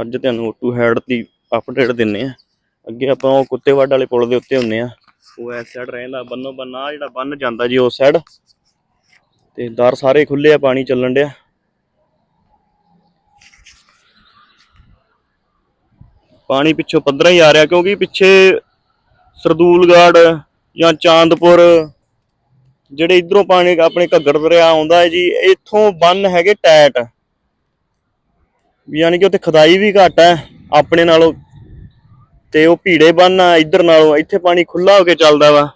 ਅੱਜ ਤੁਹਾਨੂੰ ਓਟੂ ਹੈਡ ਦੀ ਅਪਡੇਟ ਦਿੰਨੇ ਆ ਅੱਗੇ ਆਪਾਂ ਉਹ ਕੁੱਤੇਵਾੜ ਵਾਲੇ ਪੁਲ ਦੇ ਉੱਤੇ ਹੁੰਨੇ ਆ ਉਹ ਐਸ ਸਾਈਡ ਰਹਿੰਦਾ, ਬੰਨੋ ਬੰਨਾ ਜਿਹੜਾ ਬੰਨ ਜਾਂਦਾ ਜੀ ਉਸ ਸਾਈਡ ਤੇ ਦਰ ਸਾਰੇ ਖੁੱਲੇ ਆ, ਪਾਣੀ ਚੱਲਣ ਡਿਆ। ਪਾਣੀ ਪਿੱਛੋਂ ਪੱਧਰਾ ਹੀ ਆ ਰਿਹਾ, ਕਿਉਂਕਿ ਪਿੱਛੇ ਸਰਦੂਲਗੜ ਜਾਂ ਚਾਂਦਪੁਰ, ਜਿਹੜੇ ਇਧਰੋਂ ਪਾਣੀ ਆਪਣੇ ਘੱਗਰ ਦਰਿਆ ਆਉਂਦਾ ਹੈ ਜੀ, ਇੱਥੋਂ ਬੰਨ ਹੈਗੇ ਟੈਟ। ਯਾਨੀ ਕਿ ਉੱਥੇ ਖਦਾਈ ਵੀ ਘੱਟ ਹੈ, ਆਪਣੇ ਨਾਲੋਂ ਤੇ ਉਹ ਭੀੜੇ ਬੰਨ ਆ, ਇਧਰ ਨਾਲੋਂ ਇੱਥੇ ਪਾਣੀ ਖੁੱਲਾ ਹੋ ਕੇ ਚੱਲਦਾ ਵਾ।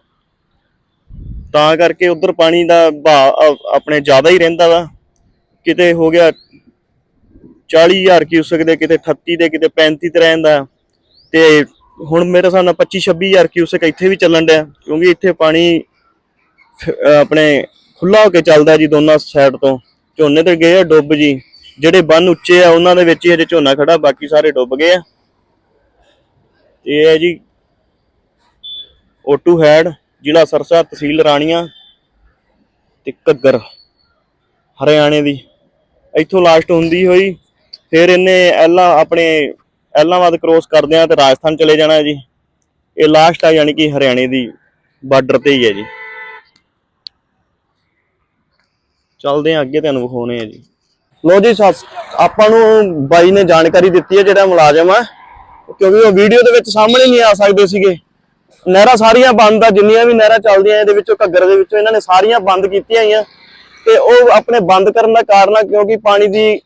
ਤਾਂ ਕਰਕੇ ਉਧਰ ਪਾਣੀ ਦਾ ਵਹਾਅ ਆਪਣੇ ਜ਼ਿਆਦਾ ਹੀ ਰਹਿੰਦਾ ਵਾ। ਕਿਤੇ ਹੋ ਗਿਆ 40000 ਕਿਊਸਕ ਦੇ, ਕਿਤੇ 38 ਦੇ, ਕਿਤੇ 35 ਤੇ ਰਹਿੰਦਾ। ਤੇ ਹੁਣ ਮੇਰੇ ਹਿਸਾਬ ਨਾਲ 25 26000 ਕਿਊਸਕ ਇੱਥੇ ਵੀ ਚੱਲਣ ਡਿਆ, ਕਿਉਂਕਿ ਇੱਥੇ ਪਾਣੀ ਆਪਣੇ ਖੁੱਲਾ ਹੋ ਕੇ ਚੱਲਦਾ ਜੀ ਦੋਨਾਂ ਸਾਈਡ ਤੋਂ। ਝੋਨੇ ਤੇ ਗਏ ਆ ਡੁੱਬ ਜੀ। ਜਿਹੜੇ ਬੰਨ ਉੱਚੇ ਆ, ਉਹਨਾਂ ਦੇ ਵਿੱਚ ਹੀ ਹਜੇ ਝੋਨਾ ਖੜਾ, ਬਾਕੀ ਸਾਰੇ ਡੁੱਬ ਗਏ ਆ। ਤੇ ਇਹ ਹੈ ਜੀ ਓਟੂ ਹੈਡ ਜ਼ਿਲ੍ਹਾ ਸਰਸਾ, ਤਹਿਸੀਲ ਰਾਣੀਆਂ ਤੇ ਘੱਗਰ, ਹਰਿਆਣੇ ਦੀ। ਇੱਥੋਂ ਲਾਸਟ ਹੁੰਦੀ ਹੋਈ, ਫਿਰ ਇਹਨੇ ਐਲਾ ਆਪਣੇ ਐਲਾਵਾਦ ਕ੍ਰੋਸ ਕਰਦੇ ਆ ਤੇ ਰਾਜਸਥਾਨ ਚਲੇ ਜਾਣਾ ਜੀ। ਇਹ ਲਾਸਟ ਆ, ਯਾਨੀ ਕਿ ਹਰਿਆਣੇ ਦੀ ਬਾਰਡਰ ਤੇ ਹੀ ਹੈ ਜੀ। ਚੱਲਦੇ ਆ ਅੱਗੇ ਤੁਹਾਨੂੰ ਵਿਖਾਉਣੇ ਆ ਜੀ। ਲੋ ਜੀ ਸੱਸ- ਆਪਾਂ ਨੂੰ ਬਾਈ ਨੇ ਜਾਣਕਾਰੀ ਦਿੱਤੀ ਹੈ ਜਿਹੜਾ ਮੁਲਾਜ਼ਮ ਹੈ ਕਿਉਂਕਿ ਉਹ ਵੀਡੀਓ ਦੇ ਵਿੱਚ ਸਾਹਮਣੇ ਨਹੀਂ ਆ ਸਕਦੇ ਸੀਗੇ। ਨਹਿਰਾਂ ਸਾਰੀਆਂ ਬੰਦ ਆ ਜਿੰਨੀਆਂ ਵੀ ਨਹਿਰਾਂ ਚੱਲਦੀਆਂ ਇਹਦੇ ਵਿੱਚੋਂ ਘੱਗਰ ਦੇ ਵਿੱਚੋਂ ਇਹਨਾਂ ਨੇ ਸਾਰੀਆਂ ਬੰਦ ਕੀਤੀਆਂ ਹੋਈਆਂ ਤੇ ਉਹ ਆਪਣੇ ਬੰਦ ਕਰਨ ਦਾ ਕਾਰਨ ਆ ਕਿਉਂਕਿ ਪਾਣੀ ਦੀ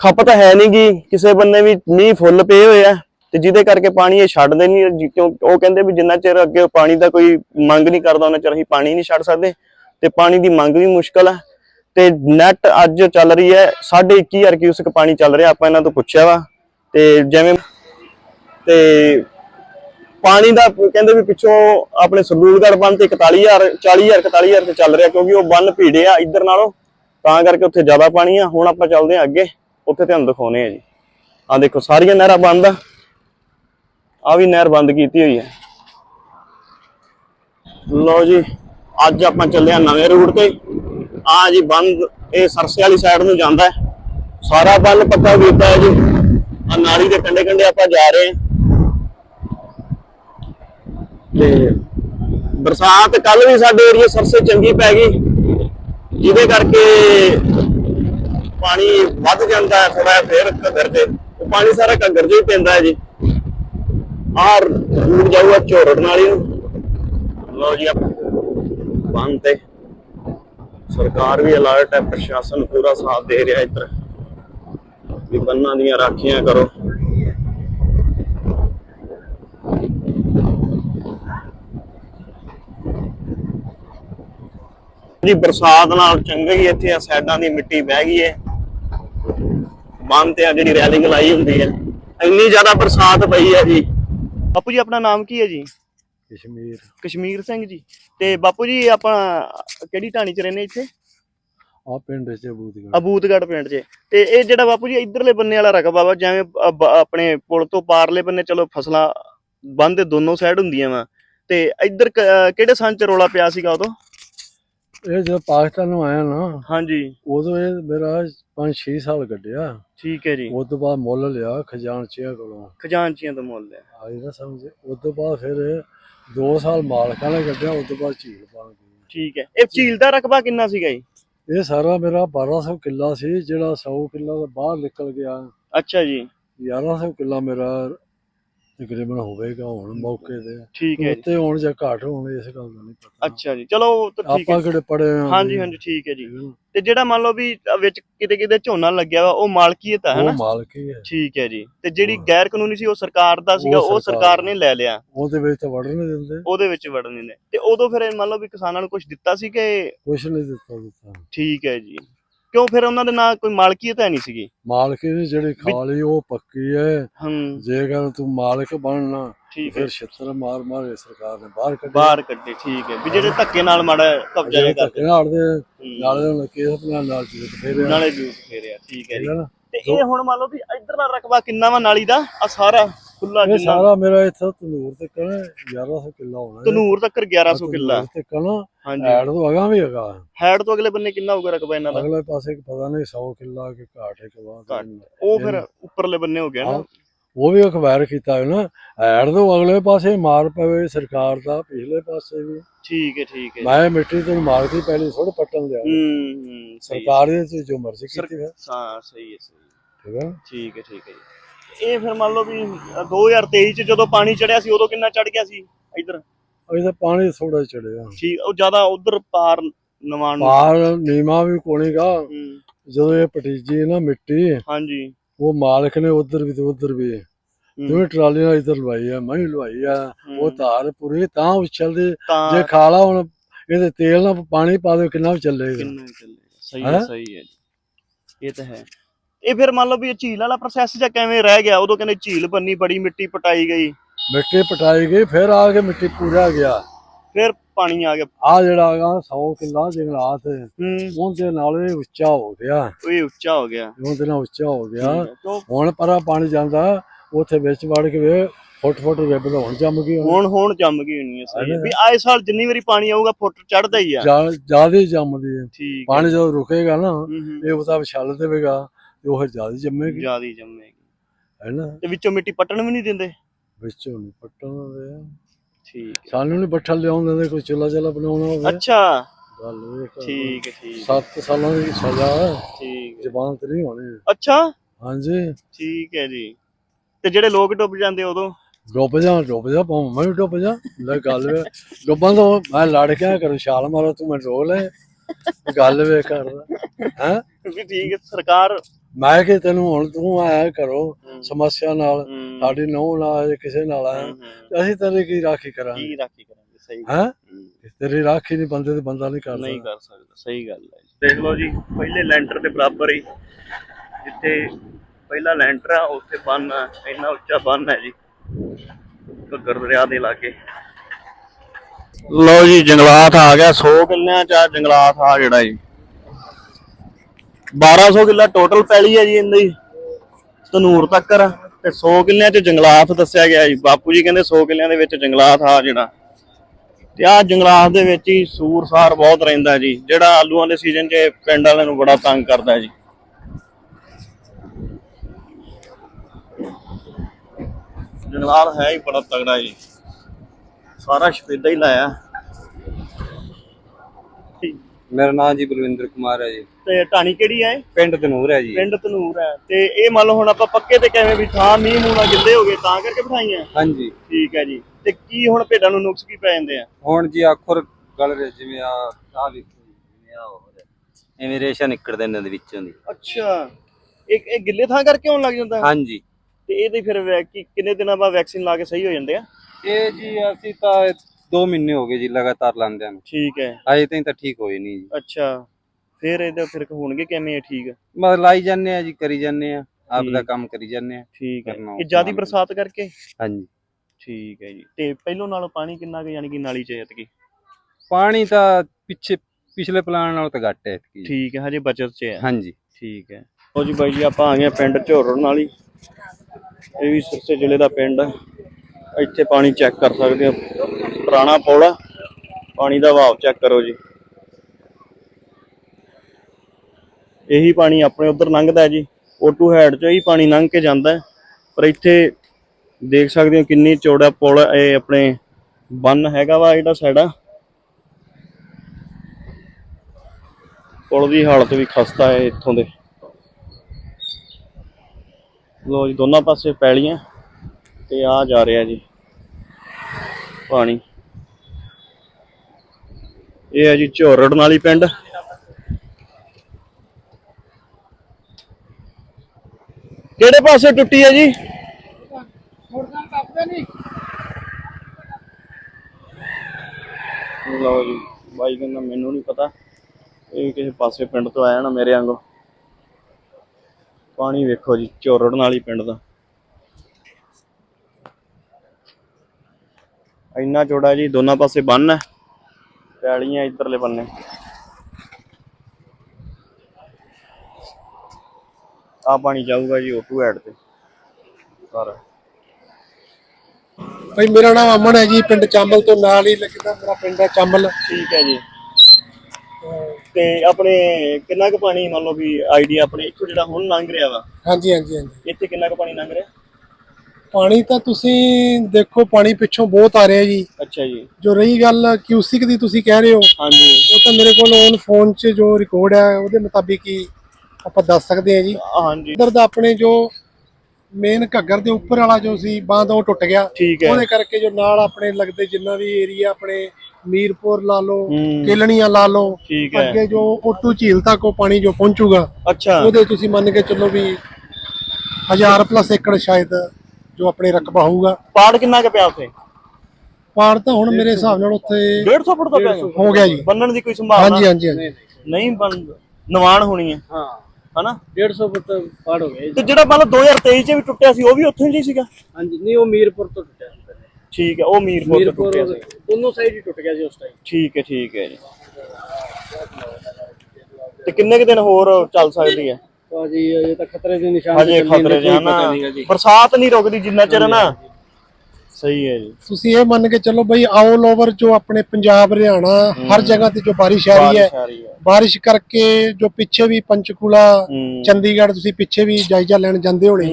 ਖਪਤ ਹੈ ਨਹੀਂਗੀ। ਕਿਸੇ ਬੰਨੇ ਵੀ ਮੀਂਹ ਫੁੱਲ ਪਏ ਹੋਏ ਆ ਤੇ ਜਿਹਦੇ ਕਰਕੇ ਪਾਣੀ ਇਹ ਛੱਡਦੇ ਨਹੀਂ ਜੀ, ਕਿਉਂ ਉਹ ਕਹਿੰਦੇ ਵੀ ਜਿੰਨਾ ਚਿਰ ਅੱਗੇ ਪਾਣੀ ਦਾ ਕੋਈ ਮੰਗ ਨਹੀਂ ਕਰਦਾ ਉਹਨਾਂ ਚਿਰ ਅਸੀਂ ਪਾਣੀ ਨਹੀਂ ਛੱਡ ਸਕਦੇ। ਤੇ ਪਾਣੀ ਦੀ ਮੰਗ ਵੀ ਮੁਸ਼ਕਲ ਆ। ਤੇ ਨੈਟ ਅੱਜ ਚੱਲ ਰਹੀ ਹੈ 2.5 ਕਿਊਸਕ ਪਾਣੀ ਚੱਲ ਰਿਹਾ, ਆਪਾਂ ਇਹਨਾਂ ਤੋਂ ਪੁੱਛਿਆ ਵਾ। ਤੇ ਜਿਵੇਂ ਤੇ ਪਾਣੀ ਦਾ ਕਹਿੰਦੇ ਵੀ ਪਿੱਛੋਂ ਆਪਣੇ ਸਰਦੂਲਗੜ੍ਹ ਬੰਨ ਤੇ 41000 40000 41000 ਤੇ ਚੱਲ ਰਿਹਾ, ਕਿਉਂਕਿ ਉਹ ਬੰਨ ਭੀੜੇ ਆ ਇੱਧਰ ਨਾਲੋਂ। ਤਾਂ ਕਰਕੇ ਉੱਥੇ ਜ਼ਿਆਦਾ ਪਾਣੀ ਆ। ਹੁਣ ਆਪਾਂ ਚੱਲਦੇ ਆ ਅੱਗੇ। ਉੱਥੇ ਤੁਹਾਨੂੰ ਦਿਖਾਉਨੇ ਆ ਜੀ। ਆ ਦੇਖੋ, ਸਾਰੀਆਂ ਨਹਿਰਾਂ ਬੰਦ ਆ। ਆ ਵੀ ਨਹਿਰ ਬੰਦ ਕੀਤੀ ਹੋਈ ਹੈ। ਲਓ ਜੀ, ਅੱਜ ਆਪਾਂ ਚੱਲੇ ਆ ਨਵੇਂ ਰੂਟ ਤੇ। ਆ ਜੀ ਬੰਦ, ਇਹ ਸਰਸੇ ਵਾਲੀ ਸਾਈਡ ਨੂੰ ਜਾਂਦਾ ਹੈ। ਸਾਰਾ ਬੰਨ ਪੱਕਾ ਕੀਤਾ ਹੈ ਜੀ। ਆ ਨਾਲੀ ਦੇ ਕੰਡੇ ਕੰਡੇ ਆਪਾਂ ਜਾ ਰਹੇ ਹਾਂ। ਤੇ ਬਰਸਾਤ ਕੱਲ ਵੀ ਸਾਡੇ ਏਰੀਆ ਸਰਸੇ ਚੰਗੀ ਪੈ ਗਈ। ਜਿਹਦੇ ਕਰਕੇ ਪਾਣੀ ਵੱਧ ਜਾਂਦਾ ਹੈ ਥੋੜਾ ਫੇਰ ਘੱਗਰ ਤੇ ਪਾਣੀ ਸਾਰਾ ਘੱਗਰ 'ਚ ਹੀ ਪੈਂਦਾ ਹੈ ਜੀ। ਆਹ ਰੂਟ ਜਾਊਗਾ ਝੋਰੜ ਨਾਲੀ ਨੂੰ। ਲਓ ਜੀ ਆਪਾਂ, ਬੰਦ ਤੇ। ਸਰਕਾਰ ਵੀ ਅਲਰਟ ਹੈ, ਪ੍ਰਸ਼ਾਸਨ ਪੂਰਾ ਸਾਥ ਦੇ ਰਿਹਾ ਇੱਧਰ। ਵੀ ਬੰਨਾਂ ਦੀਆਂ ਰਾਖੀਆਂ ਕਰੋ। ਜੀ ਬਰਸਾਤ ਨਾਲ ਚੰਗਾ ਹੀ ਇੱਥੇ ਆ, ਸਾਈਡਾਂ ਦੀ ਮਿੱਟੀ ਬਹਿ ਗਈ ਹੈ ਬੰਨ ਤੇ ਆ ਜਿਹੜੀ ਰੈਲਿੰਗ ਲਾਈ ਹੁੰਦੀ ਹੈ ਇੰਨੀ ਜ਼ਿਆਦਾ ਬਰਸਾਤ ਪਈ ਹੈ ਜੀ। ਬਾਪੂ ਜੀ, ਆਪਣਾ ਨਾਮ ਕੀ ਹੈ ਜੀ? ਕਸ਼ਮੀਰ। ਕਸ਼ਮੀਰ ਸਿੰਘ ਜੀ। ਤੇ ਬਾਪੂ ਜੀ ਆਪਾਂ ਕਿਹੜੀ ਢਾਣੀ ਚ ਰਹਿੰਦੇ ਇੱਥੇ? ਆ ਪਿੰਡ ਚ ਬੂਦਗੜ ਅਬੂਤਗੜ ਪਿੰਡ 'ਚ। ਤੇ ਇਹ ਜਿਹੜਾ ਬਾਪੂ ਜੀ ਇਧਰਲੇ ਬੰਨੇ ਵਾਲਾ ਰਕਬਾ ਵਾ ਜਿਵੇਂ ਆਪਣੇ ਪੁਲ ਤੋਂ ਪਾਰਲੇ ਬੰਨੇ ਚਲੋ ਫਸਲਾਂ ਬੰਦ ਦੋਨੋਂ ਸਾਈਡ ਹੁੰਦੀਆਂ ਵਾ। ਤੇ ਇੱਧਰ ਕਿਹੜੇ ਸੰਨ ਚ ਰੋਲਾ ਪਿਆ ਸੀਗਾ ਉਦੋਂ? ਇਹ ਜਦੋਂ ਪਾਕਿਸਤਾਨ ਨੂੰ ਆਇਆ ਨਾ ਹਾਂਜੀ। ਉਦੋਂ ਇਹ ਮੇਰਾ 5-6 ਸਾਲ ਕੱਢਿਆ। ਠੀਕ ਹੈ ਜੀ। ਉਸ ਤੋਂ ਬਾਅਦ ਮੁੱਲ ਲਿਆ ਖਜ਼ਾਨਚੀਆਂ ਕੋਲੋਂ। ਖਜ਼ਾਨਚੀਆਂ ਤੋਂ ਮੁੱਲ ਹੈ ਆਈ ਨਾ ਸਮਝ। ਉਸ ਤੋਂ ਬਾਅਦ ਫਿਰ 2 ਸਾਲ ਮਾਲਕਾਂ ਨੇ ਕੱਢਿਆ ਉਸ ਤੋਂ ਬਾਅਦ ਝੀਲ ਬਣ ਗਈ। ਠੀਕ ਹੈ। ਇਹ ਝੀਲ ਦਾ ਰਕਬਾ ਕਿੰਨਾ ਸੀਗਾ ਜੀ? ਇਹ ਸਾਰਾ ਮੇਰਾ 1200 ਕਿੱਲਾ ਸੀ ਜਿਹੜਾ 100 ਕਿੱਲਾ ਦਾ ਬਾਹਰ ਨਿਕਲ ਗਿਆ। ਅੱਛਾ ਜੀ। 1100 ਕਿੱਲਾ ਮੇਰਾ ਤਕਰੀਬਨ ਹੋਵੇਗਾ ਹੁਣ ਮੌਕੇ ਤੇ। ਠੀਕ ਹੈ ਜੀ। ਉੱਤੇ ਹੋਣ ਜਾਂ ਘੱਟ ਹੋਣ ਇਸ ਗੱਲ ਦਾ ਨਹੀਂ ਪਤਾ। ਅੱਛਾ ਜੀ। ਚਲੋ ਤਾਂ ਠੀਕ ਹੈ ਆਪਾਂ ਕਿਹੜੇ ਪੜੇ ਆ ਹਾਂਜੀ ਹਾਂਜੀ ਠੀਕ ਹੈ ਜੀ। ਤੇ ਜਿਹੜਾ ਮੰਨ ਲਓ ਵੀ ਵਿੱਚ ਕਿਤੇ ਕਿਤੇ ਝੋਨਾ ਲੱਗਿਆ ਵਾ ਉਹ ਮਾਲਕੀਅਤ ਹੈ ਉਹ ਹਨਾ ਮਾਲਕ ਹੀ। ਠੀਕ ਹੈ ਜੀ। ਤੇ ਜਿਹੜੀ ਹਾਂ। ਗੈਰ ਕਾਨੂੰਨੀ ਸੀ ਉਹ ਸਰਕਾਰ ਦਾ ਸੀਗਾ ਉਹ ਸਰਕਾਰ ਸਰਕਾਰ ਨੇ ਲੈ ਲਿਆ। ਉਹਦੇ ਵਿੱਚ ਤਾਂ ਵੜਨ ਨਹੀਂ ਦਿੰਦੇ। ਉਹਦੇ ਵਿੱਚ ਵੜਨ ਦਿੰਦੇ ਤੇ ਉਦੋਂ ਫਿਰ ਇਹ ਮੰਨ ਲਓ ਵੀ ਕਿਸਾਨਾਂ ਨੂੰ ਕੁਝ ਦਿੱਤਾ ਸੀ ਕਿ ਕੁਛ ਨਹੀਂ ਦਿੱਤਾ ਦਿੱਤਾ। ਠੀਕ ਹੈ ਜੀ। ਕਿਉਂ ਫਿਰ ਉਹਨਾਂ ਦੇ ਨਾਲ ਕੋਈ ਮਾਲਕੀਅਤ ਹੈ ਨਹੀਂ ਸੀਗੀ? ਮਾਲਕ ਦੀ ਜਿਹੜੀ ਖਾਲੀ ਉਹ ਪੱਕੀ ਹੈ। ਹੂੰ। ਜੇਕਰ ਤੂੰ ਮਾਲਕ ਬਣਨਾ ਠੀਕ ਹੈ। ਫਿਰ ਛਿੱਤਰ ਮਾਰ ਮਾਰ ਸਰਕਾਰ ਨੇ ਬਾਹਰ ਕੱਢਿਆ। ਬਾਹਰ ਕੱਢੇ ਠੀਕ ਹੈ। ਵੀ ਜਿਹੜੇ ਧੱਕੇ ਨਾਲ ਮਾੜਾ ਕਬਜ਼ਾ ਜਿਹਾ ਧੱਕੇ ਨਾਲ ਦੇ ਕਰਦੇ ਨਾਲੇ ਨਾਲ ਕੇਸ ਬਣਾ ਨਾਲ ਜੀਤ ਫੇਰਿਆ। ਨਾਲੇ ਜੂਸ ਫੇਰਿਆ ਠੀਕ ਹੈ ਜੀ। ਤੇ ਇਹ ਹੁਣ ਮੰਨ ਲਓ ਵੀ ਇਧਰਲਾ ਰਕਬਾ ਕਿੰਨਾ ਵਾ ਨਾਲੀ ਦਾ? ਆ ਸਾਰਾ ਖੁੱਲਾ ਇਹ ਜਿੰਨਾ ਸਾਰਾ ਮੇਰਾ ਇੱਥੇ ਤੰਦੂਰ ਤੇ ਕਣ 1100 ਕਿੱਲਾ ਹੋਣਾ ਤਨੂਰ ਤੱਕ 1100 ਕਿੱਲਾ। ਤੇ ਕਣ ਹਾਂਜੀ। ਐਡ ਤੋਂ ਅਗਾ ਵੀ ਹੈਗਾ ਹੈਡ ਤੋਂ ਅਗਲੇ ਬੰਨੇ ਕਿੰਨਾ ਹੋਊਗਾ ਰਕਬਾ ਇਹਨਾਂ ਦਾ? ਅਗਲੇ ਪਾਸੇ ਪਤਾ ਨਹੀਂ 100 ਕਿੱਲਾ ਕਿ ਘਾਟ ਹੈ ਕਿ ਬਾਤ। ਉਹ ਫਿਰ ਉੱਪਰਲੇ ਬੰਨੇ ਹੋ ਗਿਆ ਨਾ? ਹਾਂ। ਉਹ ਵੀ ਅਖਬਾਰ ਕੀਤਾ ਹੈ ਨਾ। ਐਡ ਤੋਂ ਅਗਲੇ ਪਾਸੇ ਮਾਰ ਪਵੇ ਸਰਕਾਰ ਦਾ ਪਿਛਲੇ ਪਾਸੇ ਵੀ। ਠੀਕ ਹੈ ਠੀਕ ਹੈ। ਮੈਂ ਮਿੱਟੀ ਤੋਂ ਮਾਰਦੀ ਪਹਿਲੀ ਥੋੜਾ ਪੱਟਣ ਦਿਆ ਹੂੰ ਹੂੰ ਸਹੀ ਹੈ। ਸਰਕਾਰ ਦੇ ਜੋ ਮਰਜ਼ੀ ਕੀਤੀ ਹੈ ਹਾਂ ਸਹੀ ਹੈ ਸਹੀ ਹੈ। ਠੀਕ ਹੈ? ਠੀਕ ਹੈ ਠੀਕ ਹੈ ਜੀ। ਇਹ ਫਿਰ ਮੰਨ ਲਓ ਵੀ ਅ, 2023 ਚ ਜਦੋਂ ਪਾਣੀ ਚੜਿਆ ਸੀ ਉਦੋਂ ਕਿੰਨਾ ਚੜ ਗਿਆ ਸੀ ਇੱਧਰ? ਅਜੇ ਤਾਂ ਪਾਣੀ ਥੋੜਾ ਚੜਿਆ ਠੀਕ ਉਹ ਜ਼ਿਆਦਾ ਉਧਰ ਪਾਰ ਨਵਾਨ ਨੂੰ। ਪਾਰ ਨੀਮਾ ਵੀ ਕੋਣੀਗਾ ਹੂੰ, ਜਦੋਂ ਇਹ ਪਟੀਜੀ ਨਾ ਮਿੱਟੀ ਹਾਂਜੀ। ਉਹ ਮਾਲਕ ਨੇ ਉਧਰ ਵੀ ਤੇ ਉਧਰ ਵੀ ਹੂੰ, ਦੋਵੇਂ ਟਰਾਲੀਆਂ ਇਧਰ ਲਵਾਈ ਆ ਮੈਂ ਲਵਾਈ ਆ। ਉਹ ਹੂੰ, ਧਾਰ ਪੂਰੀ ਤਾਂ ਉਛਲਦੀ ਜੇ ਖਾਲਾ ਹੁਣ ਇਹਦੇ ਤੇਲ ਨਾਲ ਪਾਣੀ ਪਾ ਦੇ ਕਿੰਨਾ ਚੱਲੇਗਾ। ਕਿੰਨਾ ਚੱਲੇਗਾ। ਸਹੀ ਹੈਂ? ਹੈ? ਸਹੀ ਹੈ ਜੀ। ਇਹ ਤਾਂ ਹੈ। ਇਹ ਫਿਰ ਮੰਨ ਲਓ ਵੀ ਇਹ ਝੀਲ ਵਾਲਾ ਪ੍ਰੋਸੈਸ ਜਾਂ ਕਿਵੇਂ ਰਹਿ ਗਿਆ? ਉਦੋਂ ਕਹਿੰਦੇ ਝੀਲ ਬੰਨੀ ਬੜੀ ਮਿੱਟੀ ਪਟਾਈ ਗਈ। ਮਿੱਟੀ ਪਟਾਈ ਗਈ ਫਿਰ ਆ ਕੇ ਮਿੱਟੀ ਪੂਰਾ ਗਿਆ। ਫਿਰ ਪਾਣੀ ਆ ਗਿਆ। ਆ ਜਿਹੜਾ ਹੈਗਾ 100 ਕਿੱਲਾ ਜੰਗਲਾਤ ਉਹਦੇ ਨਾਲ ਇਹ ਉੱਚਾ ਹੋ ਗਿਆ। ਉਹ ਇਹ ਉੱਚਾ ਹੋ ਗਿਆ। ਉਹਦੇ ਨਾਲ ਉੱਚਾ ਹੋ ਗਿਆ। ਹੁਣ ਪਰਾ ਪਾਣੀ ਜਾਂਦਾ ਉੱਥੇ ਵਿੱਚ ਵੜ ਕੇ ਵੇ ਫੁੱਟ ਫੁੱਟ ਰਿਬ ਦਾ ਹੁਣ ਜੰਮ ਗਈ ਹੁਣ। ਹੁਣ ਜੰਮ ਗਈ ਹੋਣੀ ਹੈ ਸਹੀ? ਵੀ ਆਏ ਸਾਲ ਜਿੰਨੀ ਵਾਰੀ ਪਾਣੀ ਆਊਗਾ ਫੁੱਟ ਚੜਦਾ ਹੀ ਆ। ਜ਼ਿਆਦਾ ਜੰਮਦੀ ਹੈ। ਪਾਣੀ ਜਦੋਂ ਰੁਕੇਗਾ ਨਾ ਇਹ ਉਹਦਾ ਵਿਛਲ ਦੇਵੇਗਾ। ਤੇ ਉਹ ਜ਼ਿਆਦਾ ਜੰਮੇਗੀ। ਜ਼ਿਆਦਾ ਹੀ ਜੰਮੇਗੀ। ਹੈਨਾ ਤੇ ਵਿੱਚੋਂ ਮਿੱਟੀ ਪੱਟਣ ਵੀ ਨਹੀਂ ਦਿੰਦੇ? ਵਿੱਚੋਂ ਨਹੀਂ ਪੱਟਣ ਦੇ ਠੀਕ ਸਾਨੂੰ ਨਹੀਂ ਬੱਠਲ ਲਿਆਉਣ ਦਿੰਦੇ ਕੋਈ ਚੁੱਲਾ ਚਲਾ ਬਣਾਉਣਾ ਹੋਵੇ। ਅੱਛਾ। ਗੱਲ ਵੇਖ ਠੀਕ ਹੈ ਠੀਕ ਹੈ, ਸੱਤ ਸਾਲਾਂ ਦੀ ਸਜ਼ਾ ਠੀਕ ਹੈ। ਜ਼ਬਾਨ ਤੇ ਨਹੀਂ ਹੋਣੀ। ਅੱਛਾ। ਹਾਂਜੀ। ਠੀਕ ਹੈ ਜੀ। ਤੇ ਜਿਹੜੇ ਲੋਕ ਡੁੱਬ ਜਾਂਦੇ ਉਦੋਂ? ਡੁੱਬ ਜਾ ਡੁੱਬ ਜਾ ਭਾਵੇਂ ਮੈਂ ਵੀ ਡੁੱਬ ਜਾ। ਲੈ ਗੱਲ ਵੇ। ਡੁੱਬਾਂ ਤੋਂ ਮੈਂ ਲੜ ਕੇ ਕਰ ਛਾਲ ਮਾਰੋ ਤੂੰ ਮੈਨੂੰ ਰੋਕ ਲੈ। ਗੱਲ ਵੇ ਕਰਦਾ ਹੈ? ਵੀ ਠੀਕ ਹੈ ਸਰਕਾਰ ਮੈਂ ਕਿ ਤੈਨੂੰ ਹੁਣ ਤੂੰ ਆਇਆ ਕਰੋ ਸਮੱਸਿਆ ਨਾਲ ਸਾਡੀ ਨਹੁੰ ਨਾਲ ਕਿਸੇ ਨਾਲ ਆਇਆ। ਅਸੀਂ ਤੇਰੀ ਕੀ ਰਾਖੀ ਕਰਾਂਗੇ? ਕੀ ਰਾਖੀ ਕਰਾਂਗੇ? ਸਹੀ ਹੈ? ਹੂੰ, ਤੇਰੀ ਰਾਖੀ ਨਹੀਂ ਬੰਦੇ ਤੇ ਬੰਦਾ ਨਹੀਂ ਕਰਦਾ ਨਹੀਂ ਕਰ ਸਕਦਾ। ਸਹੀ ਗੱਲ ਹੈ। ਦੇਖ ਲਓ ਜੀ ਪਹਿਲੇ ਲੈਂਟਰ ਦੇ ਬਰਾਬਰ ਹੀ ਜਿੱਥੇ ਪਹਿਲਾ ਲੈਂਟਰ ਆ ਉੱਥੇ ਬੰਨ ਇੰਨਾ ਉੱਚਾ ਬੰਨ ਹੈ ਜੀ ਘੱਗਰ ਦਰਿਆ ਦੇ ਲਾਗੇ। ਲੋ ਜੀ, ਜੰਗਲਾਤ ਆ ਗਿਆ 100 ਕਿੱਲਿਆਂ ਚ ਆ ਜੰਗਲਾਤ ਆ ਜਿਹੜਾ ਜੀ। 1200 ਕਿੱਲਾ ਟੋਟਲ ਪੈਲੀ ਹੈ ਜੀ ਇਹਦੀ। ਤਨੂਰ ਤੱਕ ਤੇ 100 ਕਿੱਲਿਆਂ ਚ ਜੰਗਲਾਤ ਦੱਸਿਆ ਗਿਆ ਜੀ। ਬਾਪੂ ਜੀ ਕਹਿੰਦੇ 100 ਕਿੱਲਿਆਂ ਦੇ ਵਿੱਚ ਜੰਗਲਾਤ ਆ ਜਿਹੜਾ। ਤੇ ਆ ਜੰਗਲਾਤ ਦੇ ਵਿੱਚ ਹੀ ਸੂਰਸਾਰ ਬਹੁਤ ਰਹਿੰਦਾ ਜੀ, ਜਿਹੜਾ ਆਲੂਆਂ ਦੇ ਸੀਜ਼ਨ 'ਚ ਪਿੰਡ ਵਾਲਿਆਂ ਨੂੰ ਬੜਾ ਤੰਗ ਕਰਦਾ ਜੀ। ਜੰਗਲਾਤ ਹੈ ਹੀ ਬੜਾ ਤਗੜਾ ਜੀ। ਸਾਰਾ ਸ਼ਪੇਦਾ ਹੀ ਲਾਇਆ। ਮੇਰਾ ਨਾਮ ਜੀ ਬਲਵਿੰਦਰ ਕੁਮਾਰ ਹੈ ਜੀ। ਤੇ ਢਾਣੀ ਕਿਹੜੀ ਹੈ ਪਿੰਡ ਤਨੂਰ ਹੈ ਜੀ। ਪਿੰਡ ਤਨੂਰ ਹੈ। ਤੇ ਇਹ ਮੰਨ ਲਓ ਹੁਣ ਆਪਾਂ ਪੱਕੇ ਤੇ ਕਿਵੇਂ ਵੀ ਥਾਂ ਮੀਂਹ ਨਾਲ ਗਿੱਲੇ ਹੋ ਗਏ ਤਾਂ ਕਰਕੇ ਬਿਠਾਈਆਂ? ਹਾਂਜੀ। ਠੀਕ ਹੈ ਜੀ। ਤੇ ਕੀ ਹੁਣ ਭੇਡਾਂ ਨੂੰ ਨੁਕਸ ਕੀ ਪੈ ਜਾਂਦੇ ਆ? ਹੁਣ ਜੀ ਆਖਰ ਗਲ ਰਿਹਾ ਜਿਵੇਂ ਆ ਆ ਵੇਖੋ ਜਿਵੇਂ ਆ ਹੋ ਰਿਹਾ। ਐਵੇਂ ਰੇਸ਼ਾ ਨਿਕਲਦੇ ਇਹਨਾਂ ਦੇ ਵਿੱਚੋਂ ਦੀ। ਅੱਛਾ। ਇਹ ਇਹ ਗਿੱਲੇ ਥਾਂ ਕਰਕੇ ਹੋਣ ਲੱਗ ਜਾਂਦਾ? ਹਾਂਜੀ। ਤੇ ਇਹਦੇ ਫਿਰ ਕੀ- ਕਿੰਨੇ ਦਿਨਾਂ ਬਾਅਦ ਵੈਕਸੀਨ ਲਾ ਕੇ ਸਹੀ ਹੋ ਜਾਂਦੇ ਆ? ਇਹ ਜੀ ਅਸੀਂ ਤਾਂ 2 ਮਹੀਨੇ ਹੋ ਗਏ ਜੀ ਲਗਾਤਾਰ ਲਾਉਂਦਿਆਂ ਨੂੰ। ਠੀਕ ਹੈ। ਅਜੇ ਤਾਈਂ ਤਾਂ ਠੀਕ ਹੋਏ ਨਹੀਂ ਜੀ। ਅੱਛਾ ਫਿਰ ਇਹਦੇ ਫਿਰ ਹੋਣਗੇ ਕਿਵੇਂ ਇਹ ਠੀਕ? ਬਸ ਲਾਈ ਜਾਂਦੇ ਆ ਜੀ ਕਰੀ ਜਾਂਦੇ ਆ ਆਪ ਦਾ। ਕੰਮ ਕਰੀ ਜਾਂਦੇ ਆ ਠੀਕ ਹੈ। ਕਰਨਾ ਇਹ ਜਿਆਦੀ ਬਰਸਾਤ ਕਰਕੇ? ਹਾਂਜੀ। ਠੀਕ ਹੈ ਜੀ। ਤੇ ਪਹਿਲੋਂ ਨਾਲੋਂ ਪਾਣੀ ਕਿੰਨਾ ਕੁ ਯਾਨੀ ਕਿ ਨਾਲੀ ਚ ਐਤਕੀ? ਪਾਣੀ ਤਾਂ ਪਿੱਛੇ ਪਿਛਲੇ ਪਲਾਨ ਨਾਲੋਂ ਤਾਂ ਘੱਟ ਹੈ ਐਤਕੀ। ਠੀਕ ਹੈ ਹਜੇ ਬਚਤ ਚ ਹੈ। ਹਾਂਜੀ। ਠੀਕ ਹੈ। ਲਓ ਜੀ ਬਾਈ ਜੀ ਆਪਾਂ ਆ ਗਏ ਪਿੰਡ ਝੋਰਣ ਵਾਲੀ। ਇਹ ਵੀ ਸਿਰਸੇ ਜ਼ਿਲ੍ਹੇ ਦਾ ਪਿੰਡ ਹੈ। ਇੱਥੇ ਪਾਣੀ ਚੈੱਕ ਕਰ ਸਕਦੇ ਹੋ। ਪੁਰਾਣਾ ਪੁਲ ਆ ਪਾਣੀ ਦਾ ਵਹਾਅ ਚੈੱਕ ਕਰੋ ਜੀ। ਇਹੀ ਪਾਣੀ ਆਪਣੇ ਉਧਰ ਲੰਘਦਾ ਹੈ ਜੀ। ਓਟੂ ਹੈਡ ਚੋਂ ਹੀ ਪਾਣੀ ਲੰਘ ਕੇ ਜਾਂਦਾ ਹੈ। ਪਰ ਇੱਥੇ ਦੇਖ ਸਕਦੇ ਹੋ ਕਿੰਨੀ ਚੌੜਾ ਪੁਲ ਇਹ ਆਪਣੇ ਬੰਨ ਹੈਗਾ ਵਾ ਜਿਹੜਾ ਸਾਡਾ ਪੁਲ ਦੀ ਹਾਲਤ ਵੀ ਖਸਤਾ ਹੈ ਇੱਥੋਂ ਦੇ। ਲੋ ਜੀ, ਦੋਨਾਂ ਪਾਸੇ ਪੈਲੀਆਂ। ਤੇ ਆ ਜਾ ਰਿਹਾ ਜੀ। ਪਾਣੀ। ਇਹ ਹੈ ਜੀ ਝੋਰੜ ਨਾਲੀ ਪਿੰਡ। ਕਿਹੜੇ ਪਾਸੇ ਟੁੱਟੀ ਹੈ ਜੀ? ਲਓ ਜੀ, ਬਾਈ ਕਹਿੰਦਾ ਮੈਨੂੰ ਨਹੀਂ ਪਤਾ। ਇਹ ਕਿਸੇ ਪਾਸੇ ਪਿੰਡ ਤੋਂ ਆਇਆ ਨਾ ਮੇਰੇ ਵਾਂਗੂ। ਪਾਣੀ ਵੇਖੋ ਜੀ, ਝੋਰੜ ਨਾਲੀ ਪਿੰਡ ਦਾ। ਇੰਨਾ ਚੌੜਾ ਜੀ ਦੋਨਾਂ ਪਾਸੇ ਬੰਨ ਹੈ। ਪੈਲੀਆਂ ਇਧਰਲੇ ਬੰਨੇ। ਆ ਪਾਣੀ ਜਾਊਗਾ ਜੀ ਓਟੂ ਹੈਡ ਤੇ। ਸਾਰਾ ਭਾਈ ਮੇਰਾ ਨਾਮ ਅਮਨ ਹੈ ਜੀ ਪਿੰਡ ਚਾਂਬਲ ਤੋਂ ਨਾਲ ਹੀ ਲੱਗਦਾ ਮੇਰਾ ਪਿੰਡ ਹੈ ਚਾਂਬਲ ਠੀਕ ਹੈ ਜੀ। ਤੇ ਆਪਣੇ ਕਿੰਨਾ ਕੁ ਪਾਣੀ ਮੰਨ ਲਓ ਵੀ ਆਈਡੀਆ ਆਪਣੇ ਇੱਥੋਂ ਜਿਹੜਾ ਹੁਣ ਲੰਘ ਰਿਹਾ ਵਾ? ਹਾਂਜੀ ਹਾਂਜੀ ਹਾਂਜੀ। ਇੱਥੇ ਕਿੰਨਾ ਕੁ ਪਾਣੀ ਲੰਘ ਰਿਹਾ? ਪਾਣੀ ਤਾਂ ਤੁਸੀਂ ਦੇਖੋ ਪਾਣੀ ਪਿੱਛੋਂ ਬਹੁਤ ਆ ਰਿਹਾ ਜੀ। ਅੱਛਾ ਜੀ। ਜੋ ਰਹੀ ਗੱਲ ਕਿਊਸਿਕ ਦੀ ਤੁਸੀਂ ਕਹਿ ਰਹੇ ਹੋ ਹਾਂਜੀ। ਉਹ ਤਾਂ ਮੇਰੇ ਕੋਲ ਔਨ ਫੋਨ 'ਚ ਜੋ ਰਿਕਾਰਡ ਹੈ ਉਹਦੇ ਮੁਤਾਬਿਕ ਹੀ ਆਪਾਂ ਦੱਸ ਸਕਦੇ ਹਾਂ ਜੀ। ਹਾਂਜੀ। ਇੱਧਰ ਦਾ ਆਪਣੇ ਜੋ ਮੇਨ ਘੱਗਰ ਦੇ ਉੱਪਰ ਵਾਲਾ ਜੋ ਸੀ ਬਾਂਧ ਉਹ ਟੁੱਟ ਗਿਆ। ਠੀਕ ਹੈ। ਉਹਦੇ ਕਰਕੇ ਜੋ ਨਾਲ ਆਪਣੇ ਲੱਗਦੇ ਜਿੰਨਾ ਵੀ ਏਰੀਆ ਆਪਣੇ ਮੀਰਪੁਰ ਲਾ ਲਓ ਹੂੰ। ਕੇਲਣੀਆਂ ਲਾ ਲਓ ਠੀਕ ਹੈ। ਅੱਗੇ ਜੋ ਓਟੂ ਝੀਲ ਤੱਕ ਉਹ ਪਾਣੀ ਜੋ ਪਹੁੰਚੂਗਾ ਅੱਛਾ। ਉਹਦੇ ਤੁਸੀਂ ਮੰਨ ਕੇ ਚੱਲੋ ਵੀ 1000 ਪਲੱਸ ਏਕੜ ਸ਼ਾਇਦ ਜੋ ਆਪਣੇ ਰਕਬਾ ਹੋਊਗਾ। ਪਾੜ ਕਿੰਨਾ ਕੁ ਪਿਆ ਉੱਥੇ? ਪਾੜ ਤਾਂ ਹੁਣ ਮੇਰੇ ਹਿਸਾਬ ਨਾਲ ਉੱਥੇ 150 ਫੁੱਟ ਦਾ ਪਿਆ? ਹੋ। ਗਿਆ ਜੀ। ਬੰਨਣ ਦੀ ਕੋਈ ਸੰਭਾਵਨਾ? ਹਾਂਜੀ ਹਾਂਜੀ ਹਾਂਜੀ। ਨਹੀਂ ਬਣ ਨਿਵਾਣ ਹੋਣੀ ਹੈ। ਹਾਂ। ਹਨਾ? 150 ਫੁੱਟ ਪਾੜ ਹੋ ਗਿਆ ਤੇ ਜਿਹੜਾ ਮੰਨ ਲਓ 2023 ਚ ਵੀ ਟੁੱਟਿਆ ਸੀ ਉਹ ਵੀ ਉੱਥੇ ਹੀ ਸੀਗਾ? ਹਾਂਜੀ ਨਹੀਂ ਉਹ ਮੀਰਪੁਰ ਤੋਂ ਟੁੱਟਿਆ ਸੀ ਪਹਿਲੇ। ਠੀਕ ਹੈ ਉਹ ਮੀਰਪੁਰ ਤੋਂ ਟੁੱਟਿਆ ਸੀ। ਦੋਨੋਂ ਸਾਈਡ ਹੀ ਟੁੱਟ ਗਿਆ ਸੀ ਉਸ ਟਾਈਮ ਠੀਕ ਹੈ ਠੀਕ ਹੈ ਜੀ। ਤੇ ਕਿੰਨੇ ਕੁ ਦਿਨ ਹੋਰ ਚੱਲ ਸਕਦੀ ਹੈ? ਭਾਜੀ ਇਹ ਤਾਂ ਖਤਰੇ ਦੇ ਨਿਸ਼ਾਨ ਹਜੇ ਖਤਰੇ ਜਾਂ। ਨਾ ਬਰਸਾਤ ਨਹੀਂ ਰੁਕਦੀ ਜਿੰਨਾ ਚਿਰ ਨਾ। ਸਹੀ ਹੈ ਜੀ। ਤੁਸੀਂ ਇਹ ਮੰਨ ਕੇ ਚੱਲੋ ਬਈ ਆਲ ਓਵਰ ਜੋ ਆਪਣੇ ਪੰਜਾਬ ਹਰਿਆਣਾ ਹਰ ਜਗ੍ਹਾ ਤੇ ਜੋ ਬਾਰਿਸ਼ ਆ ਰਹੀ ਹੈ ਬਾਰਿਸ਼ ਕਰਕੇ ਜੋ ਪਿੱਛੇ ਵੀ ਪੰਚਕੂਲਾ ਚੰਡੀਗੜ੍ਹ ਤੁਸੀਂ ਪਿੱਛੇ ਵੀ ਜਾਇਜ਼ਾ ਲੈਣ ਜਾਂਦੇ ਹੋਣੇ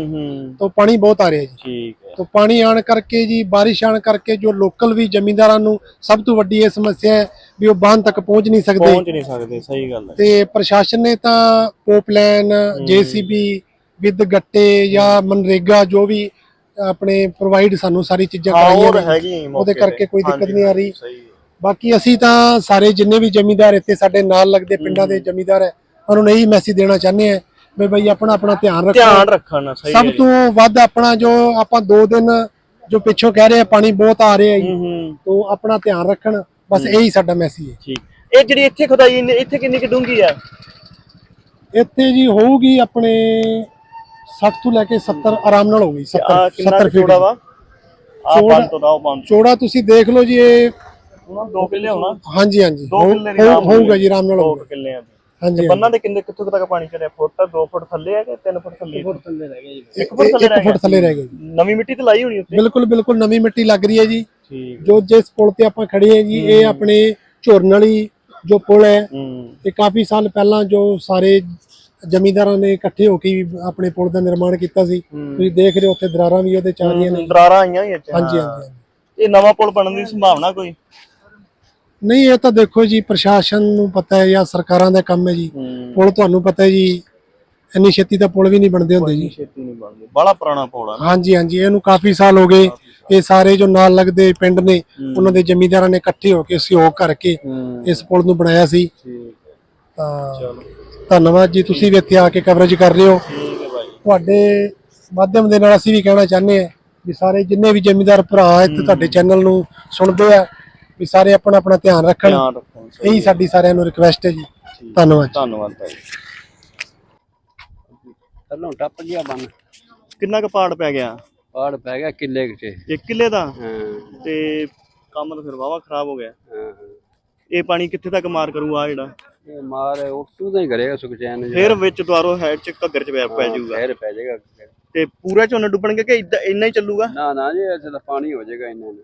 ਤਾਂ ਪਾਣੀ ਬਹੁਤ ਆ ਰਿਹਾ ਜੀ। ਠੀਕ ਹੈ। ਤਾਂ ਪਾਣੀ ਆਣ ਕਰਕੇ ਜੀ ਬਾਰਿਸ਼ ਆਣ ਕਰਕੇ ਜੋ ਲੋਕਲ ਵੀ ਜ਼ਮੀਂਦਾਰਾਂ ਨੂੰ ਸਭ ਤੋਂ ਵੱਡੀ ਇਹ ਸਮੱਸਿਆ ਹੈ ਵੀ ਉਹ ਬਾਂਧ ਤੱਕ ਪਹੁੰਚ ਨਹੀਂ ਸਕਦੇ। ਪਹੁੰਚ ਨਹੀਂ ਸਕਦੇ ਸਹੀ ਗੱਲ ਹੈ। ਤੇ ਪ੍ਰਸ਼ਾਸਨ ਨੇ ਤਾਂ ਪੋਪਲੈਨ ਜੀਸੀਬੀ ਵਿਦ ਗੱਟੇ ਜਾਂ ਮਨਰੇਗਾ ਜੋ ਵੀ ਆਪਣੇ ਪ੍ਰੋਵਾਈਡ ਸਾਨੂੰ ਸਾਰੀ ਚੀਜ਼ਾਂ ਕਰਾਈਆਂ ਨੇ। ਹੈਗੀ ਉਹਦੇ ਕਰਕੇ। ਕੋਈ ਦਿੱਕਤ ਨਹੀਂ ਆ ਰਹੀ। ਬਾਕੀ ਅਸੀਂ ਤਾਂ ਸਾਰੇ ਜਿੰਨੇ ਵੀ ਜ਼ਮੀਂਦਾਰ ਇੱਥੇ ਸਾਡੇ ਨਾਲ ਲੱਗਦੇ ਪਿੰਡਾਂ ਦੇ ਜ਼ਮੀਂਦਾਰ ਹੈ ਉਹਨਾਂ ਨੂੰ ਇਹੀ ਮੈਸੇਜ ਦੇਣਾ ਚਾਹੁੰਦੇ ਆ ਵੀ ਬਈ ਆਪਣਾ ਆਪਣਾ ਧਿਆਨ ਰੱਖੋ। ਧਿਆਨ ਰੱਖਣਾ ਸਹੀ ਸਭ ਤੋਂ ਵੱਧ ਆਪਣਾ ਜੋ ਆਪਾਂ ਦੋ ਦਿਨ ਜੋ ਪਿੱਛੋਂ ਕਹਿ ਰਹੇ ਆ ਪਾਣੀ ਬਹੁਤ ਆ ਰਿਹਾ ਹੂੰ ਤੋਂ ਆਪਣਾ ਧਿਆਨ ਰੱਖਣ ਬਸ ਇਹੀ ਸਾਡਾ ਮੈਸੇਜ ਹੈ। ਠੀਕ। ਇਹ ਜਿਹੜੀ ਇੱਥੇ ਖੁਦਾਈ ਇੱਥੇ ਕਿੰਨੀ ਕਿ ਡੂੰਗੀ ਆ ਇੱਥੇ ਜੀ ਹੋਊਗੀ ਆਪਣੇ 60 ਤੋਂ ਲੈ ਕੇ 70 ਆਰਾਮ ਨਾਲ 70 ਆ ਕਿੰਨਾ 70 ਕੁ ਚੌੜਾ ਫੀਟ ਵਾ ਆ ਚੌੜਾ- ਪੰਜ ਤੋਂ ਦਾ ਉਹ ਪੰਜ। ਚੌੜਾ ਤੁਸੀਂ ਦੇਖ ਲਓ ਜੀ ਇਹ ਉਹਨਾਂ ਦੋ ਕਿੱਲੇ ਹੋਣਾ? ਹਾਂਜੀ ਹਾਂਜੀ। ਦੋ ਕਿੱਲੇ ਦੀ ਹੋਊ- ਆਰਾਮ ਹੋਊਗਾ ਜੀ ਆਰਾਮ ਨਾਲ ਦੋ ਹੋਊਗਾ। ਕਿੱਲੇ ਆ। ਹਾਂਜੀ ਹਾਂਜੀ। ਬੰਨਾਂ ਦੇ ਕਿੰਨੇ ਕਿੱਥੋਂ ਕੁ ਤੱਕ ਪਾਣੀ ਚੜਿਆ? ਫੁੱਟ 2 ਫੁੱਟ ਥੱਲੇ ਆ ਕਿ 3 ਫੁੱਟ ਥੱਲੇ? ਫੁੱਟ ਥੱਲੇ ਰਹਿ ਗਿਆ ਜੀ। ਇੱਕ ਫੁੱਟ ਥੱਲੇ ਇੱਕ ਰਹਿ ਫੁੱਟ ਗਿਆ ਥੱਲੇ ਰਹਿ ਗਿਆ ਜੀ। ਨਵੀਂ ਮਿੱਟੀ ਤੇ ਲਾਈ ਹੋਣੀ ਉੱਤੇ ਬਿਲਕੁਲ ਬਿਲਕੁਲ ਨਵੀਂ ਮਿੱਟੀ ਲੱਗ ਰਹੀ ਹੈ ਜੀ। ਠੀਕ। ਜੋ ਜਿਸ ਪੁਲ ਤੇ ਆਪਾਂ ਖੜੇ ਹਾਂ ਜੀ ਇਹ ਆਪਣੇ ਝੁਰਨ ਵਾਲੀ ਜੋ ਪੁਲ ਹੈ ਹੂੰ। ਇਹ ਕਾਫੀ ਸਾਲ ਪਹਿਲਾਂ ਜੋ ਸਾਰੇ ਜ਼ਮੀਂਦਾਰਾਂ ਨੇ ਇਕੱਠੇ ਹੋ ਕੇ ਹੀ ਆਪਣੇ ਪੁਲ ਦਾ ਨਿਰਮਾਣ ਕੀਤਾ ਸੀ। ਤੁਸੀਂ ਦੇਖ ਰਹੇ ਹੋ ਉੱਥੇ ਦਰਾਰਾਂ ਵੀ ਉਹਦੇ ਚ ਆ ਰਹੀਆਂ ਨੇ। ਦਰਾਰਾਂ ਆਈਆਂ ਹੀ ਇੱਥੇ। ਹਾਂਜੀ ਹਾਂ। ਹਾਂਜੀ। ਇਹ ਨਵਾਂ ਪੁਲ ਬਣਨ ਦੀ ਸੰਭਾਵਨਾ ਕੋਈ? ਨਹੀਂ ਇਹ ਤਾਂ ਦੇਖੋ ਜੀ ਪ੍ਰਸ਼ਾਸਨ ਨੂੰ ਪਤਾ ਹੈ ਜਾਂ ਸਰਕਾਰਾਂ ਦਾ ਕੰਮ ਹੈ ਜੀ। ਹੂੰ। ਪੁਲ ਤੁਹਾਨੂੰ ਪਤਾ ਹੈ ਜੀ ਇੰਨੀ ਛੇਤੀ ਤਾਂ ਪੁਲ ਵੀ ਨਹੀਂ ਬਣਦੇ ਹੁੰਦੇ ਜੀ। ਛੇਤੀ ਨਹੀਂ ਬਣਦੀ। ਬੜਾ ਪੁਰਾਣਾ ਪੁਲ ਨਾ। ਹਾਂਜੀ ਹਾਂਜੀ ਇਹਨੂੰ ਕਾਫੀ ਸਾਲ ਹੋ ਗਏ। ਇਹ ਸਾਰੇ ਜੋ ਨਾਲ ਲੱਗਦੇ ਪਿੰਡ ਨੇ ਉਹਨਾਂ ਦੇ ਜ਼ਮੀਂਦਾਰਾਂ ਨੇ ਇਕੱਠੇ ਹੋ ਕੇ ਸਹਿਯੋਗ ਕਰਕੇ ਹੂੰ। ਇਸ ਪੁਲ ਨੂੰ ਬਣਾਇਆ ਸੀ। ਹੈ। ਤਾਂ ਧੰਨਵਾਦ ਜੀ ਤੁਸੀਂ ਵੀ ਇੱਥੇ ਆ ਕੇ ਕਵਰੇਜ ਕਰ ਰਹੇ ਹੋ। ਤੁਹਾਡੇ ਮਾਧਿਅਮ ਦੇ ਨਾਲ ਅਸੀਂ ਵੀ ਕਹਿਣਾ ਚਾਹੁੰਦੇ ਹਾਂ ਵੀ ਸਾਰੇ ਜਿੰਨੇ ਵੀ ਜ਼ਮੀਂਦਾਰ ਭਰਾ ਇੱਥੇ ਤੁਹਾਡੇ ਚੈਨਲ ਨੂੰ ਸੁਣਦੇ ਆ ਵੀ ਸਾਰੇ ਆਪਣਾ ਆਪਣਾ ਧਿਆਨ ਰੱਖਣ ਇਹੀ ਸਾਡੀ ਸਾਰਿਆਂ ਨੂੰ ਰਿਕਵੈਸਟ ਹੈ ਜੀ। ਧੰਨਵਾਦ ਧੰਨਵਾਦ ਭਾਈ। ਥੱਲੋਂ ਟੱਪ ਗਿਆ ਬੰਨ। ਕਿੰਨਾ ਕੁ ਪਾੜ ਪੈ ਗਿਆ? ਪਾੜ ਪੈ ਗਿਆ ਕਿੱਲੇ ਚ ਇੱਕ ਕਿੱਲੇ ਦਾ? ਹਾਂ। ਤੇ ਕੰਮ ਤਾਂ ਫਿਰ ਵਾਵਾ ਖਰਾਬ ਹੋ ਗਿਆ। ਹਾਂ ਇਹ ਪਾਣੀ ਕਿੱਥੇ ਤੱਕ ਮਾਰ ਕਰੂ ਆ ਜਿਹੜਾ? ਇਹ ਮਾਰ ਉਟੂ ਦਾ ਹੀ ਕਰੇਗਾ ਸੁਖਚੈਨ ਫਿਰ ਵਿੱਚ ਦੁਆਰੋ ਹੈਡ ਚ ਘੱਗਰ ਚ ਪੈ ਪੈ ਜਾਊਗਾ। ਫੇਰ ਪੈ ਜਾਏਗਾ ਤੇ ਪੂਰਾ ਝੋਨਾ ਡੁੱਬਣਗੇ ਕਿ ਏਦਾਂ ਇੰਨਾ ਹੀ ਚੱਲੂਗਾ? ਨਾ ਨਾ ਜੀ ਇੱਥੇ ਤਾਂ ਪਾਣੀ ਹੋ ਜਾਏਗਾ ਇਹਨਾਂ ਨੂੰ।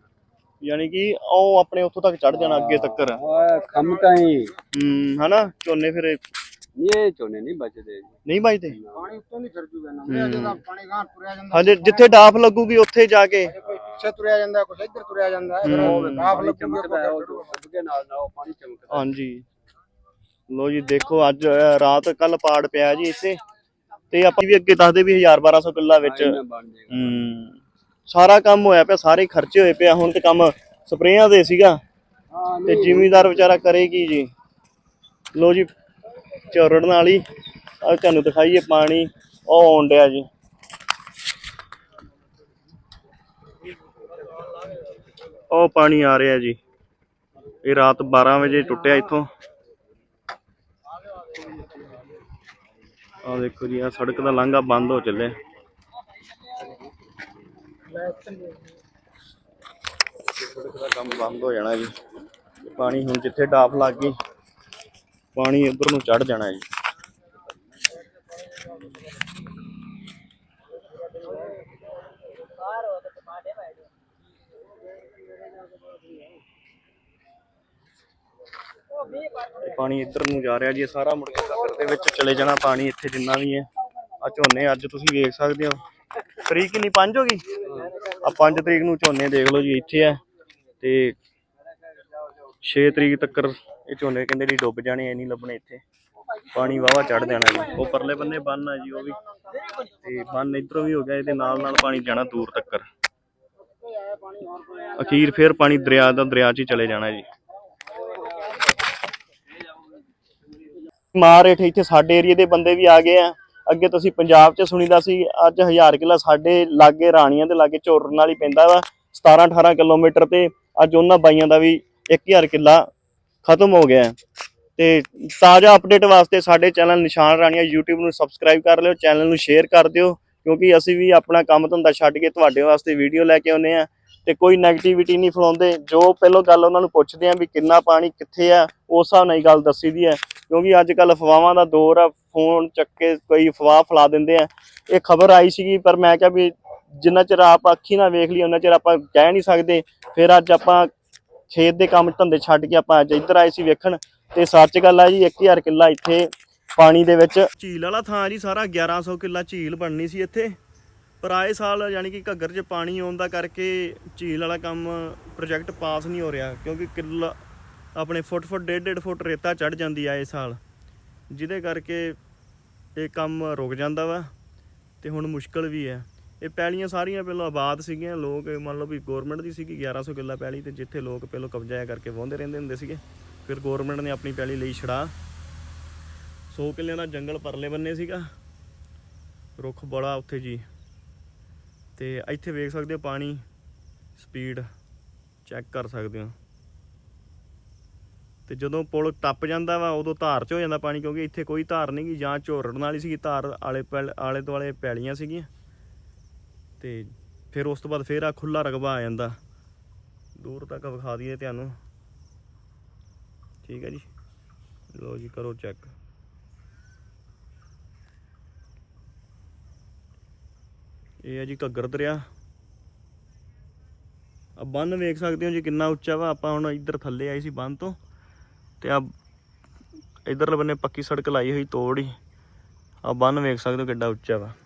ਯਾਨੀ ਕਿ ਉਹ ਆਪਣੇ ਉੱਥੋਂ ਤੱਕ ਚੜ ਜਾਣਾ ਅੱਗੇ ਤੱਕਰ। ਓਏ ਖੰਮ ਤਾਂ ਹੀ। ਹੂੰ ਹਨਾ? ਝੋਨੇ ਫਿਰ ਇਹ ਝੋਨੇ ਨਹੀਂ ਬਚਦੇ ਜੀ। ਨਹੀਂ ਬਚਦੇ? ਪਾਣੀ ਉੱਤੋਂ ਨਹੀਂ ਫਿਰ ਜੂਗਾ ਨਾ। ਜਦੋਂ ਪਾਣੀ ਗਾਂ ਤੁਰਿਆ ਜਾਂਦਾ। ਹਾਂਜੀ ਜਿੱਥੇ ਡਾਫ ਲੱਗੂਗੀ ਉੱਥੇ ਜਾ ਕੇ। ਪਿੱਛੇ ਤੁਰਿਆ ਜਾਂਦਾ ਕੁਛ ਇੱਧਰ ਤੁਰਿਆ ਜਾਂਦਾ। ਹੈ। ਗਾਫ ਲੱਗੂਗਾ ਅੱਗੇ ਨਾਲ ਨਾਲ ਉਹ ਪਾਣੀ ਚਮਕਦਾ। ਹਾਂਜੀ। ਲੋ ਜੀ ਦੇਖੋ ਅੱਜ ਰਾਤ ਕੱਲ ਪਾੜ ਪਿਆ ਜੀ ਇੱਥੇ। ਤੇ ਆਪਾਂ ਵੀ ਅੱਗੇ ਦੱਸਦੇ ਵੀ 1000 1200 ਕਿੱਲਾ ਵਿੱਚ ਹੂੰ ਸਾਰਾ ਕੰਮ ਹੋਇਆ ਪਿਆ ਸਾਰੇ ਖਰਚੇ ਹੋਏ ਪਿਆ ਹੁਣ ਤੇ ਕੰਮ ਸਪਰੇਆਂ ਦੇ ਸੀਗਾ। ਤੇ ਜ਼ਿਮੀਂਦਾਰ ਵਿਚਾਰਾ ਕਰੇ ਕੀ ਜੀ। ਲੋ ਜੀ ਝੋਰੜ ਨਾਲ ਹੀ ਆ ਤੁਹਾਨੂੰ ਦਿਖਾਈਏ ਪਾਣੀ ਉਹ ਆਉਣ ਡਿਆ ਜੀ। ਉਹ ਪਾਣੀ ਆ ਰਿਹਾ ਜੀ। ਇਹ ਰਾਤ 12 ਵਜੇ ਟੁੱਟਿਆ ਇੱਥੋਂ। ਆ ਦੇਖੋ ਜੀ ਆ ਸੜਕ ਦਾ ਲਾਂਘਾ ਬੰਦ ਹੋ ਚੱਲਿਆ। ਸੜਕ ਦਾ ਕੰਮ ਬੰਦ ਹੋ ਜਾਣਾ ਜੀ। ਪਾਣੀ ਹੁਣ ਜਿੱਥੇ ਡਾਫ ਲੱਗ ਗਈ, ਪਾਣੀ ਇੱਧਰ ਨੂੰ ਚੜ ਜਾਣਾ ਜੀ। ਤੇ ਪਾਣੀ ਇੱਧਰ ਨੂੰ ਜਾ ਰਿਹਾ ਜੀ ਸਾਰਾ ਮੁੜ ਕੇ ਘੱਗਰ ਦੇ ਵਿੱਚ ਚਲੇ ਜਾਣਾ ਪਾਣੀ ਇੱਥੇ ਜਿੰਨਾ ਵੀ ਹੈ। ਆ ਝੋਨੇ ਅੱਜ ਤੁਸੀਂ ਵੇਖ ਸਕਦੇ ਹੋ। ਤਰੀਕ ਕਿੰਨੀ 5 ਹੋ ਗਈ? ਆ 5 ਤਰੀਕ ਨੂੰ ਝੋਨੇ ਦੇਖ ਲਓ ਜੀ, ਇੱਥੇ ਹੈ। ਤੇ 6 ਤਰੀਕ ਤੱਕ ਇਹ ਝੋਨੇ ਕਹਿੰਦੇ ਜੀ ਡੁੱਬ ਜਾਣੇ ਐ ਨਹੀਂ ਲੱਭਣੇ ਇੱਥੇ। ਪਾਣੀ ਵਾਵਾ ਚੜ ਜਾਣਾ ਜੀ। ਉਹ ਪਰਲੇ ਬੰਨੇ ਬੰਨ ਆ ਜੀ, ਉਹ ਵੀ। ਤੇ ਬੰਨ ਇਧਰੋਂ ਵੀ ਹੋ ਗਿਆ, ਇਹਦੇ ਨਾਲ ਨਾਲ ਪਾਣੀ ਜਾਣਾ ਦੂਰ ਤੱਕ ਅਖੀਰ ਫੇਰ ਪਾਣੀ ਦਰਿਆ ਦਾ, ਦਰਿਆ 'ਚ ਹੀ ਚਲੇ ਜਾਣਾ ਜੀ। ਮਾਰ ਹੇਠ ਇੱਥੇ ਸਾਡੇ ਏਰੀਏ ਦੇ ਬੰਦੇ ਵੀ ਆ ਗਏ ਆ ਅੱਗੇ ਤੁਸੀਂ ਪੰਜਾਬ 'ਚ ਸੁਣੀਦਾ ਸੀ, ਅੱਜ ਹਜ਼ਾਰ ਕਿੱਲਾ ਸਾਡੇ ਲਾਗੇ ਰਾਣੀਆਂ ਦੇ ਲਾਗੇ ਝੋਰਨ ਨਾਲ ਹੀ ਪੈਂਦਾ ਵਾ 17 18 ਕਿਲੋਮੀਟਰ ਤੇ ਅੱਜ ਉਹਨਾਂ ਬਾਈਆਂ ਦਾ ਵੀ 1000 ਕਿੱਲਾ ਖਤਮ ਹੋ ਗਿਆ ਹੈ। ਤੇ ਤਾਜ਼ਾ ਅਪਡੇਟ ਵਾਸਤੇ ਸਾਡੇ ਚੈਨਲ ਨਿਸ਼ਾਨ ਰਾਣੀਆਂ YouTube ਨੂੰ ਸਬਸਕ੍ਰਾਈਬ ਕਰ ਲਿਓ, ਚੈਨਲ ਨੂੰ ਸ਼ੇਅਰ ਕਰ ਦਿਓ, ਕਿਉਂਕਿ ਅਸੀਂ ਵੀ ਆਪਣਾ ਕੰਮ ਧੰਦਾ ਛੱਡ ਕੇ ਤੁਹਾਡੇ ਵਾਸਤੇ ਵੀਡੀਓ ਲੈ ਕੇ ਆਉਨੇ ਆ ਤੇ ਕੋਈ 네ਗੇਟਿਵਿਟੀ ਨਹੀਂ ਫਲਾਉਂਦੇ। ਜੋ ਪਹਿਲੋਂ ਗੱਲ ਉਹਨਾਂ ਨੂੰ ਪੁੱਛਦੇ ਆ ਵੀ ਕਿੰਨਾ ਪਾਣੀ ਕਿੱਥੇ ਆ, ਉਸ ਹਿਸਾਬ ਨਾਲ ਹੀ ਗੱਲ ਦੱਸੀ ਦੀ ਹੈ ਕਿਉਂਕਿ ਅੱਜ ਕੱਲ ਅਫਵਾਹਾਂ ਦਾ ਦੌਰ ਆ ਫੋਨ ਚੱਕ ਕੇ ਕੋਈ ਅਫਵਾਹ ਫੈਲਾ ਦਿੰਦੇ ਆ। ਇਹ ਖਬਰ ਆਈ ਸੀਗੀ, ਪਰ ਮੈਂ ਕਿਹਾ ਵੀ ਜਿੰਨਾ ਚਿਰ ਆਪ ਅੱਖੀ ਨਾਲ ਵੇਖ ਲਈ ਉਹਨਾਂ ਚਿਰ ਆਪਾਂ ਕਹਿ ਨਹੀਂ ਸਕਦੇ। ਫਿਰ ਅੱਜ ਆਪਾਂ ਖੇਤ ਦੇ ਕੰਮ ਧੰਦੇ ਛੱਡ ਕੇ ਆਪਾਂ ਅੱਜ ਇੱਧਰ ਆਏ ਸੀ ਵੇਖਣ। ਤੇ ਸੱਚ ਗੱਲ ਆ ਜੀ 1000 ਕਿੱਲਾ ਇੱਥੇ ਪਾਣੀ ਦੇ ਵਿੱਚ। ਝੀਲ ਵਾਲਾ ਥਾਂ ਜੀ, ਸਾਰਾ 1100 ਕਿੱਲਾ ਝੀਲ ਬਣਨੀ ਸੀ ਇੱਥੇ। ਪਰ ਆਏ ਸਾਲ ਯਾਨੀ ਕਿ ਘੱਗਰ 'ਚ ਪਾਣੀ ਆਉਣ ਦਾ ਕਰਕੇ ਝੀਲ ਵਾਲਾ ਕੰਮ ਪ੍ਰੋਜੈਕਟ ਪਾਸ ਨਹੀਂ ਹੋ ਰਿਹਾ, ਕਿਉਂਕਿ ਕਿੱਲਾ ਆਪਣੇ ਫੁੱਟ ਫੁੱਟ, ਡੇਢ ਡੇਢ ਫੁੱਟ ਰੇਤਾ ਚੜ ਜਾਂਦੀ ਆ ਇਹ ਸਾਲ। ਜਿਹਦੇ ਕਰਕੇ ਇਹ ਕੰਮ ਰੁਕ ਜਾਂਦਾ ਵਾ ਤੇ ਹੁਣ ਮੁਸ਼ਕਲ ਵੀ ਹੈ। ਇਹ ਪੈਲੀਆਂ ਸਾਰੀਆਂ ਪਹਿਲਾਂ ਆਬਾਦ ਸੀਗੀਆਂ, ਲੋਕ ਮੰਨ ਲਓ ਵੀ ਗਵਰਨਮੈਂਟ ਦੀ ਸੀਗੀ 1100 ਕਿੱਲਾ ਪੈਲੀ ਤੇ ਜਿੱਥੇ ਲੋਕ ਪਹਿਲਾਂ ਕਬਜ਼ਾ ਕਰਕੇ ਵਾਹੁੰਦੇ ਰਹਿੰਦੇ ਹੁੰਦੇ ਸੀਗੇ, ਫਿਰ ਗਵਰਨਮੈਂਟ ਨੇ ਆਪਣੀ ਪੈਲੀ ਲਈ ਛੜਾ 100 ਕਿੱਲਿਆਂ ਦਾ ਜੰਗਲ ਪਰਲੇ ਬੰਨੇ ਸੀਗਾ। ਰੁੱਖ ਬੜਾ ਉੱਥੇ ਜੀ। ਤੇ ਇੱਥੇ ਵੇਖ ਸਕਦੇ ਹੋ ਪਾਣੀ ਸਪੀਡ ਚੈੱਕ ਕਰ ਸਕਦੇ ਹੋ। ਤੇ ਜਦੋਂ ਪੁਲ ਟੱਪ ਜਾਂਦਾ ਵਾ, ਉਦੋਂ ਧਾਰ 'ਚ ਹੋ ਜਾਂਦਾ ਪਾਣੀ, ਕਿਉਂਕਿ ਇੱਥੇ ਕੋਈ ਧਾਰ ਨਹੀਂ ਗੀ, ਜਾਂ ਝੋਰਣ ਵਾਲੀ ਸੀਗੀ, ਧਾਰ ਆਲੇ ਪੈਲ- ਆਲੇ ਦੁਆਲੇ ਪੈਲੀਆਂ ਸੀਗੀਆਂ। ਤੇ ਫਿਰ ਉਸ ਤੋਂ ਬਾਅਦ ਫਿਰ ਆ ਖੁੱਲਾ ਰਗਬਾ ਆ ਜਾਂਦਾ। ਦੂਰ ਤੱਕ ਵਿਖਾ ਦਈਏ ਤੁਹਾਨੂੰ। ਠੀਕ ਹੈ ਜੀ। ਲੋ ਜੀ, ਕਰੋ ਚੈੱਕ। ਇਹ ਹੈ ਜੀ ਘੱਗਰ ਦਰਿਆ। ਆ ਬੰਨ ਵੇਖ ਸਕਦੇ ਹੋ ਜੀ ਕਿੰਨਾ ਉੱਚਾ ਵਾ। ਆਪਾਂ ਹੁਣ ਇੱਧਰ ਥੱਲੇ ਆਏ ਸੀ ਬੰਨ ਤੋਂ ਤੇ ਆ ਇਧਰਲੇ ਬੰਨੇ ਪੱਕੀ ਸੜਕ ਲਾਈ ਹੋਈ ਤੋੜ ਹੀ। ਆ ਬੰਨ ਵੇਖ ਸਕਦੇ ਹੋ ਕਿੱਡਾ ਉੱਚਾ ਵਾ।